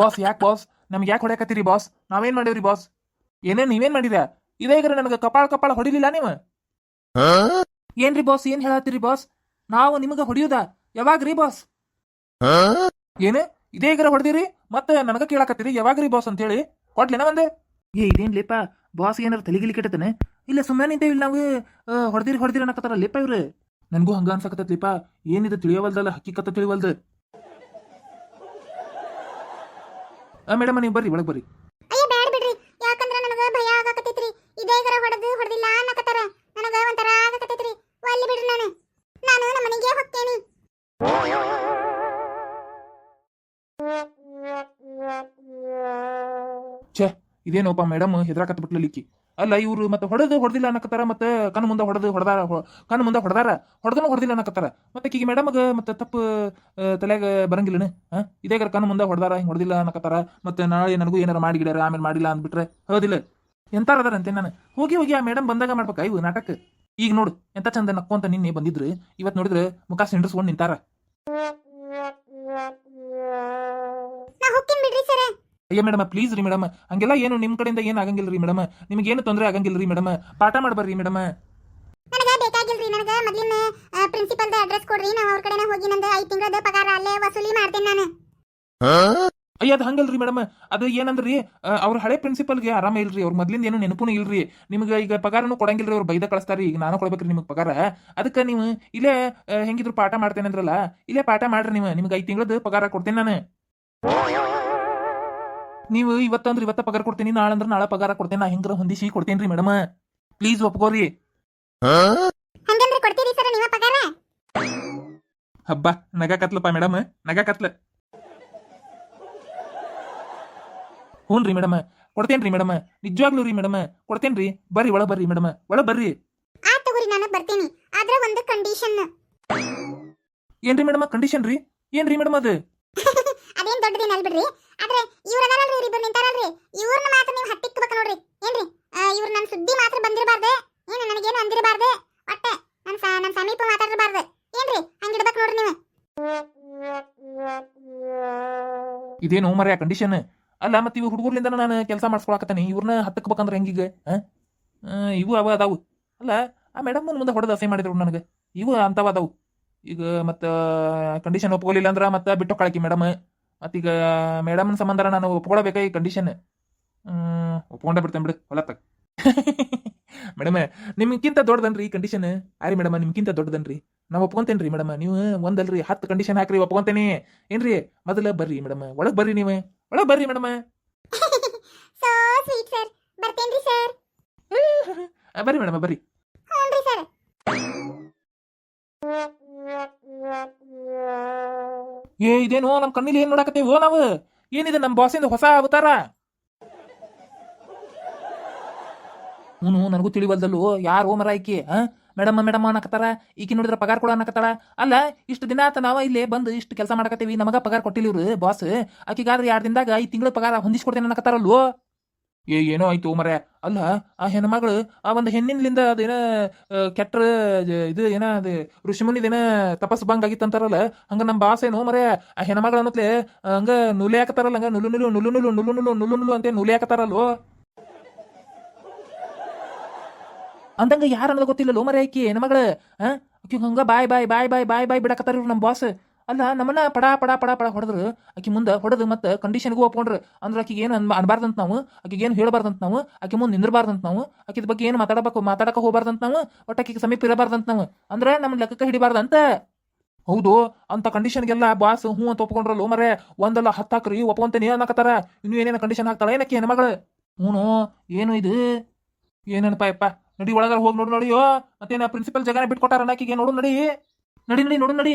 Boss ಯಾಕೆ boss ನಮ್ಗೆ ಯಾಕೆ ಹೊಡ್ಯಾಕತ್ತೀರಿ ಬಾಸ್ ನಾವೇನ್ ಮಾಡೇವ್ರಿ ಬಾಸ್ ಏನೇ ನೀವೇನ್ ಮಾಡಿದ? ಇದೇ ಈಗ ನನಗೆ ಕಪಾಳ ಕಪಾಳ ಹೊಡಿಲಿಲ್ಲ ನೀವು? ಏನ್ರಿ ಬಾಸ್ ಏನ್ ಹೇಳತ್ತೀರಿ ಬಾಸ್ ನಾವು ನಿಮಗೆ ಹೊಡಿಯುದ? ಯಾವಾಗ್ರಿ ಬಾಸ್ ಏನು? ಇದೇ ಈಗ ಹೊಡೆದಿರಿ, ಮತ್ತೆ ನನಗ ಕೇಳಾಕತ್ತೀರಿ, ಯಾವಾಗ್ರಿ ಬಾಸ್ ಅಂತ ಹೇಳಿ ಕೊಡ್ಲೇನ ಒಂದೇ? ಏ ಇದೇನ್ ಲೇಪ ಬಾಸ್ ಏನಾರ ತಲೆಗಿಲಿ ಕೆಟ್ಟತನೆ? ಇಲ್ಲ ಸುಮ್ಮನೆ ನಿಂತೇವಿ, ನಾವು ಹೊಡೆದಿರಿ ಹೊಡೆದಿರಿ ಅನ್ನಕತ್ತಾರ ಲೇಪ ಇವ್ರು? ನನಗೂ ಹಂಗ ಅನ್ಸಕತ್ತೈತ್ ಲೇಪ ಏನಿದೆ ತಿಳಿಯವಲ್ದಲ್ಲ ಹಕ್ಕಿಕತ್ತ ತಿಳಿವಲ್ದ. ಮೇಡಮ್ ನೀವು ಬರ್ರಿ ಒಳಗೆ ಬರ್ರಿ. ಅಯ್ಯ ಬ್ಯಾಡ ಬಿಡ್ರಿ. ಯಾಕಂದ್ರ ನನಗ ಭಯ ಆಗಾಕತೈತ್ರಿ ಇದೇಗರ ಹೊಡೆದು ಹೊಡೆದಿಲ್ಲ ಅನ್ನಕತ್ತಾರ. ನನಗ ಒಂಥರ ಆಗಕತ್ತೈತ್ರಿ. ಒಲ್ಲಿ ಬಿಡ್ರಿ ನಾನು. ನಾನು ನಮ್ಮ ಮನೆಗೆ ಹೋಗ್ತೇನಿ ಛೇ ಇದೇನೋಪ್ಪ ಮೇಡಮ್ ಹೆದರಾಕತ್ ಬಿಟ್ಲಿಕ್ಕಿ ಅಲ್ಲ, ಇವ್ರು ಮತ್ತೆ ಹೊಡೆದು ಹೊಡೆದಿಲ್ಲ ಅನ್ನಕತ್ತಾರ, ಮತ್ತೆ ಕಣ್ಣು ಮುಂದೆ ಹೊಡೆದು ಹೊಡೆದಾರ ಕಣ್ಣು ಮುಂದೆ ಹೊಡೆದಾರ, ಹೊಡೆದನು ಹೊಡೆದಿಲ್ಲ ಅನ್ನಕತ್ತಾರ. ಮತ್ತೆ ಈಗ ಮೇಡಮ್ಗೆ ಮತ್ತೆ ತಪ್ಪು ತಲೆಯಾಗ ಬರಂಗಿಲ್ಲನು? ಹಾ ಇದೇಗಾರ ಕಣ್ಣು ಮುಂದೆ ಹೊಡೆದಾರ, ಹಿಂಗೆ ಹೊಡೆದಿಲ್ಲ ಅನ್ನಕತ್ತಾರ, ಮತ್ತೆ ನಾಳೆ ನನಗೂ ಏನಾರ ಮಾಡಿಗಿಡ್ಯಾರ, ಆಮೇಲೆ ಮಾಡಿಲ್ಲ ಅಂದ್ಬಿಟ್ರೆ ಹೋದಿಲ್ಲ. ಎಂತಾರ ಅದಾರಂತೆ ನಾನು? ಹೋಗಿ ಹೋಗಿ ಆ ಮೇಡಮ್ ಬಂದಾಗ ಮಾಡ್ಬೇಕ ಇವು ನಾಟಕ. ಈಗ ನೋಡು, ಎಂತ ಚಂದ ನಕ್ಕೊಂತ ನಿನ್ನೆ ಬಂದಿದ್ರು ಇವತ್ತು ನೋಡಿದ್ರೆ ಮುಖ ಸಿಂಡ್ರಿಸ್ಕೊಂಡು ನಿಂತಾರ. ಅಯ್ಯ ಮೇಡಮ್ ಪ್ಲೀಸ್ ರೀ ಮೇಡಮ್ ಹಂಗೆಲ್ಲ ಏನು ನಿಮ್ಮ ಕಡೆಯಿಂದ ಏನು ಆಗಂಗಿಲ್ಲ ರೀ ಮೇಡಮ್ ನಿಮ್ಗೆ ಏನು ತೊಂದರೆ ಆಗಂಗಿಲ್ಲ ರೀ ಮೇಡಮ್ ಪಾಠ ಮಾಡ್ಬರ್ರಿ ಮೇಡಮ್ ನನಗೆ ಬೇಕಾಗಿಲ್ರಿ ನನಗ ಮೊದ್ಲಿನ ಪ್ರಿನ್ಸಿಪಲ್ದ ಅಡ್ರೆಸ್ ಕೊಡ್ರಿ. ನಾ ಅವ್ರ ಕಡೆನ ಹೋಗಿ ನಂದು ಐದು ತಿಂಗಳದ ಪಗಾರ ಅಲ್ಲೇ ವಸೂಲಿ ಮಾಡ್ತೇನೆ ನಾನು. ಅಯ್ಯ ಅದು ಹಂಗಲ್ರಿ ಮೇಡಮ್ ಅದು ಏನಂದ್ರಿ ಅವ್ರ ಹಳೆ ಪ್ರಿನ್ಸಿಪಲ್ಗೆ ಆರಾಮ ಇಲ್ರಿ. ಅವ್ರ ಮೊದ್ಲಿಂದ ಏನು ನೆನಪು ಇಲ್ರಿ. ನಿಮ್ಗೆ ಈಗ ಪಗಾರನು ಕೊಡಂಗಿಲ್ರಿ ಅವ್ರು ಬೈದ ಕಳಿಸ್ತಾರಿ ಈಗ ನಾನು ಕೊಡ್ಬೇಕ್ರಿ ನಿಮಗೆ ಪಗಾರ. ಅದಕ್ಕೆ ನೀವು ಇಲ್ಲೇ ಹೆಂಗಿದ್ರು ಪಾಠ ಮಾಡ್ತೇನೆ ಅಂದ್ರಲ್ಲ ಇಲ್ಲೇ ಪಾಠ ಮಾಡ್ರಿ ನೀವು. ನಿಮ್ಗೆ ಐದು ತಿಂಗಳದ ಪಗಾರ ಕೊಡ್ತೇನೆ ನಾನು. ನೀವು ಇವತ್ತಂದ್ರೆ ಇವತ್ತ ಪಗಾರ ಕೊಡ್ತೀನಿ ನಾಳೆ ಅಂದ್ರೆ ನಾಳೆ ಪಗಾರ ಕೊಡ್ತೇನೆ ನಾ ಹೆಂಗ್ರ ಹೊಂದಿಸಿ ಕೊಡ್ತೇನ್ರಿ ಮೇಡಮ್ ಪ್ಲೀಸ್ ಒಪ್ಕೋರಿ. ಹಂಗಂದ್ರೆ ಕೊಡ್ತೀರಿ ಸರ್ ನೀವ ಪಗಾರ? ಹಬ್ಬ ನಗ ಕತ್ಲಪ್ಪ ಮೇಡಮ್ ನಗ ಕತ್ಲ. ಹ್ಞೂ ರೀ ಮೇಡಮ್ ಕೊಡ್ತೇನ್ರಿ ಮೇಡಮ್ ನಿಜವಾಗ್ಲೂ ರೀ ಮೇಡಮ್ ಕೊಡ್ತೇನ್ರಿ ಬರ್ರಿ ಒಳ ಬರ್ರಿ ಮೇಡಮ್ ಒಳ ಬರ್ರಿ. ಆ ತಗೋರಿ ನಾನು ಬರ್ತೀನಿ. ಆದ್ರೆ ಒಂದು ಕಂಡೀಷನ್ ಏನ್ರಿ ಮೇಡಮ್ ಕಂಡೀಷನ್ ರೀ? ಏನ್ರಿ ಮೇಡಮ್ ಅದು? ಅದೇನ್ ದೊಡ್ಡದೇನಲ್ಲ ಬಿಡ್ರಿ? ಆದ್ರೆ ಇವ್ರ ಇವ್ರಿಬ್ರು ನಿಂತಾರಲ್ರಿ. ಇವ್ರನ್ನ ಮಾತ್ರ ನೀವು ಹಟ್ಟಿಕ್ಬೇಕು ನೋಡ್ರಿ. ಏನ್ರಿ? ಇವ್ರ ನನ್ನ ಸುದ್ದಿ ಮಾತ್ರ ಬಂದಿರಬಾರ್ದೆ. ಏನು, ನನಗೇನು ಅಂದಿರಬಾರ್ದೆ? ಒಟ್ಟೆ ನನ್ನ ನನ್ನ ಸಮೀಪ ಮಾತಾಡಿರಬಾರ್ದೆ ಏನ್ರಿ? ಹಂಗಿಡ್ಬೇಕು ನೋಡ್ರಿ ನೀವು. ಇದೇನು ಮರ್ಯಾ ಕಂಡೀಷನ್ ಅಲ್ಲ, ಮತ್ತೆ ಇವು ಹುಡುಗರ್ಲಿಂದ ನಾನು ಕೆಲಸ ಮಾಡಿಸ್ಕೊಳಕತ್ತಾನೆ. ಇವ್ರನ್ನ ಹತ್ತಕ್ಬೇಕಂದ್ರೆ ಹೆಂಗೀಗ ಇವು ಅವ ಅದಾವು. ಅಲ್ಲ, ಆ ಮೇಡಮ್ ಮುಂದೆ ಹೊಡೆದು ಅಸೈ ಮಾಡಿದ್ರು ನನಗೆ. ಇವು ಅಂತವ ಅದಾವು. ಈಗ ಮತ್ತೆ ಕಂಡೀಷನ್ ಒಪ್ಕೊಲಿಲ್ಲ ಅಂದ್ರೆ ಮತ್ತೆ ಬಿಟ್ಟು ಕಳಕಿ ಮೇಡಮ್ ಮತ್ತೀಗ ಮೇಡಮ್ನ ಸಂಬಂಧ ನಾನು ಒಪ್ಕೊಳ್ಬೇಕಾ ಈ ಕಂಡೀಷನ್ ಒಪ್ಕೊಂಡೇ ಬಿಡ್ತೇನೆ ಬಿಡು ಹೊಲತ್ತ ಮೇಡಮ್ ನಿಮ್ಗಿಂತ ದೊಡ್ಡದನ್ರಿ ಈ ಕಂಡೀಷನ್ ಆರಿ ಮೇಡಮ್ ನಿಮ್ಗಿಂತ ದೊಡ್ಡದನ್ರಿ? ನಾವು ಒಪ್ಕೊಂತೇನ್ರಿ ಮೇಡಮ್ ನೀವು ಒಂದಲ್ರಿ ಹತ್ತು ಕಂಡೀಷನ್ ಹಾಕ್ರಿ ಒಪ್ಕೊಂತೇನೆ. ಏನ್ರಿ ಮೊದಲ ಬರ್ರಿ ಮೇಡಮ್ ಒಳಗೆ ಬರ್ರಿ ನೀವು ಒಳಗೆ ಬರ್ರಿ ಮೇಡಮ್ ಬರ್ರಿ ಮೇಡಮ್ ಬರ್ರಿ. ಏ, ಇದೇನು ನಮ್ಮ ಕಣ್ಣಿಲಿ ಏನ್ ನೋಡಕತ್ತೇವೋ ನಾವು? ಏನಿದೆ ನಮ್ಮ ಬಾಸಿಂದ ಹೊಸ ಅವತಾರ? ಹ್ಞೂ ನನಗೂ ತಿಳಿವಲ್ದಲ್ಲು. ಯಾರು ಓಮರ ಆಕಿ ಹಾ ಮೇಡಮ್ ಮೇಡಮ್ ಅನ್ನಕತ್ತಾರ? ಈಕಿ ನೋಡಿದ್ರೆ ಪಗಾರ ಕೊಡ ಅನ್ನಕತ್ತಾಳ? ಅಲ್ಲ, ಇಷ್ಟು ದಿನ ಆತ ನಾವು ಇಲ್ಲಿ ಬಂದು ಇಷ್ಟು ಕೆಲಸ ಮಾಡಕತ್ತೀವಿ, ನಮಗ ಪಗಾರ ಕೊಟ್ಟಿಲ್ಲ ಇವ್ರು ಬಾಸ್ ಆಕಿಗಾದ್ರೆ ಎರಡು ದಿನದಾಗ ಈ ತಿಂಗಳ ಪಗಾರ ಹೊಂದಿಸ್ಕೊಡ್ತೇನೆ ಅನ್ನಕತ್ತಾರಲ್ವೋ? ಏ, ಏನೋ ಆಯ್ತು ಮರೆ ಅಲ್ಲ, ಆ ಹೆಣ್ಮಗಳು ಆ ಒಂದು ಹೆಣ್ಣಿನಿಂದ ಅದೇನ ಕೆಟ್ಟ ಇದು ಏನ, ಅದು, ಋಷಿಮುನಿದೇನ ತಪಸ್ ಭಂಗ ಆಗಿತ್ತಂತಾರಲ್ಲ ಹಂಗ ನಮ್ಮ ಬಾಸ್ ಏನು ಮರೆ ಆ ಹೆಣ್ಮಗಳ ಅನ್ನತ್ಲೆ ಹಂಗ ನುಲಿ ಹಾಕತಾರಲ್ಲ ಹಂಗ ನುಲು ನುಲು ನುಲು ನುಲು ನುಲು ನುಲು ನುಲು ನುಲು ಅಂತ ನುಲಿ ಹಾಕತಾರಲ್ವೋ ಅಂದಂಗ ಯಾರು ಅನ್ನೋದು ಗೊತ್ತಿಲ್ಲ ಲೋ ಮರೆ ಆಕಿ ಹೆಣ್ಮಗಳು ಹಾ ಹಂಗ ಬಾಯ್ ಬಾಯ್ ಬಾಯ್ ಬಾಯ್ ಬಾಯ್ ಬಾಯ್ ಬಿಡಕತ್ತಾರ ನಮ್ಮ ಬಾಸ್ ಅಲ್ಲ ನಮ್ಮನ್ನ ಪಡ ಪಡ ಪಡ ಪಡ ಹೊಡೆದ್ರು. ಆಕಿ ಮುಂದೆ ಹೊಡೆದು ಮತ್ತೆ ಕಂಡೀಷನ್ಗೂ ಒಪ್ಕೊಂಡ್ರು. ಅಂದ್ರೆ ಆಕಿಗೆ ಏನು ಅನ್ ಅನ್ಬಾರ್ದಂತ ನಾವು, ಆಕಿಗೆ ಏನು ಹೇಳಬಾರ್ದಂತ ನಾವು, ಆಕೆ ಮುಂದೆ ನಿಂದಿರಬಾರ್ದಂತ ನಾವು, ಆಕಿದ ಬಗ್ಗೆ ಏನು ಮಾತಾಡಬೇಕು, ಮಾತಾಡಕ ಹೋಗಬಾರ್ದಂತ ನಾವು, ಒಟ್ಟು ಆಕಿಗೆ ಸಮೀಪ ಇರಬಾರ್ದಂತ ನಾವು. ಅಂದ್ರೆ ನಮ್ಮ ಲೆಕ್ಕಕ್ಕೆ ಹಿಡಿಬಾರ್ದಂತ. ಹೌದು, ಅಂತ ಕಂಡೀಷನ್ಗೆಲ್ಲ ಬಾಸ್ ಹ್ಞೂ ಅಂತ ಒಪ್ಕೊಂಡ್ರಲ್ಲ ಮರೆ ಒಂದಲ್ಲ ಹತ್ತು ಹಾಕ್ರಿ, ಒಪ್ಕೊಂತೇನೆ ಅನ್ನಕತ್ತಾರ. ಇನ್ನು ಏನೇನು ಕಂಡೀಷನ್ ಹಾಕ್ತಾಳೆ ಏನಕ್ಕೆ ಹೆಣ್ಮಗಳು? ಹ್ಞೂ ಏನು ಇದು? ಏನೇನಪ್ಪ ಯಪ್ಪ, ನಡಿ ಒಳಗಾರ ಹೋಗಿ ನೋಡು ನೋಡಿಯೋ. ಮತ್ತೇನ ಪ್ರಿನ್ಸಿಪಲ್ ಜಗನ ಬಿಟ್ಕೊಟ್ಟಾರ ನಾಕಿಗೆ ನೋಡು ನಡಿ. ನಡಿ ನಡಿ, ನೋಡು ನಡಿ.